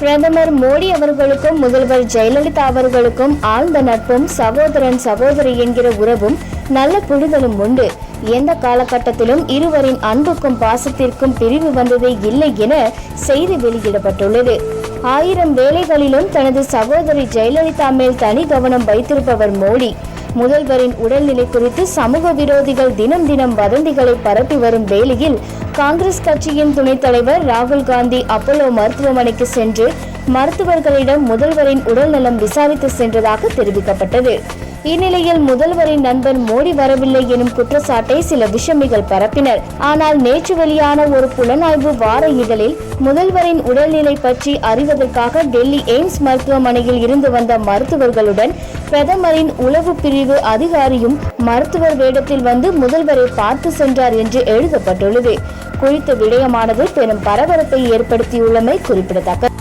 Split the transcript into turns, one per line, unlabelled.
பிரதமர் மோடி அவர்களுக்கும் முதல்வர் ஜெயலலிதா அவர்களுக்கும் ஆழ்ந்த நட்பும் சகோதரன் சகோதரி என்கிற உறவும் நல்ல புரிதலும் உண்டு. எந்த காலகட்டத்திலும் இருவரின் அன்புக்கும் பாசத்திற்கும் பிரிவு வந்ததே இல்லை என செய்தி வெளியிடப்பட்டுள்ளது. ஆயிரம் வேலைகளிலும் தனது சகோதரி ஜெயலலிதா மேல் தனி கவனம் வைத்திருப்பவர் மோடி. முதல்வரின் உடல்நிலை குறித்து சமூக விரோதிகள் தினம் தினம் வதந்திகளை பரப்பி வரும் வேளையில் காங்கிரஸ் கட்சியின் துணைத் தலைவர் ராகுல் காந்தி அப்போலோ மருத்துவமனைக்கு சென்று மருத்துவர்களிடம் முதல்வரின் உடல்நலம் விசாரித்து சென்றதாக தெரிவிக்கப்பட்டது. இந்நிலையில் முதல்வரின் நண்பர் மோடி வரவில்லை எனும் குற்றச்சாட்டை சில விஷமிகள் பரப்பினர். ஆனால் நேற்று வெளியான ஒரு புலனாய்வு வார இதழில் முதல்வரின் உடல்நிலை பற்றி அறிவதற்காக டெல்லி எய்ம்ஸ் மருத்துவமனையில் இருந்து வந்த மருத்துவர்களுடன் பிரதமரின் உளவு பிரிவு அதிகாரியும் மருத்துவர் வேடத்தில் வந்து முதல்வரை பார்த்து சென்றார் என்று எழுதப்பட்டுள்ளது. குறித்த விடயமானது பெரும் பரபரப்பை ஏற்படுத்தியுள்ளமை குறிப்பிடத்தக்கது.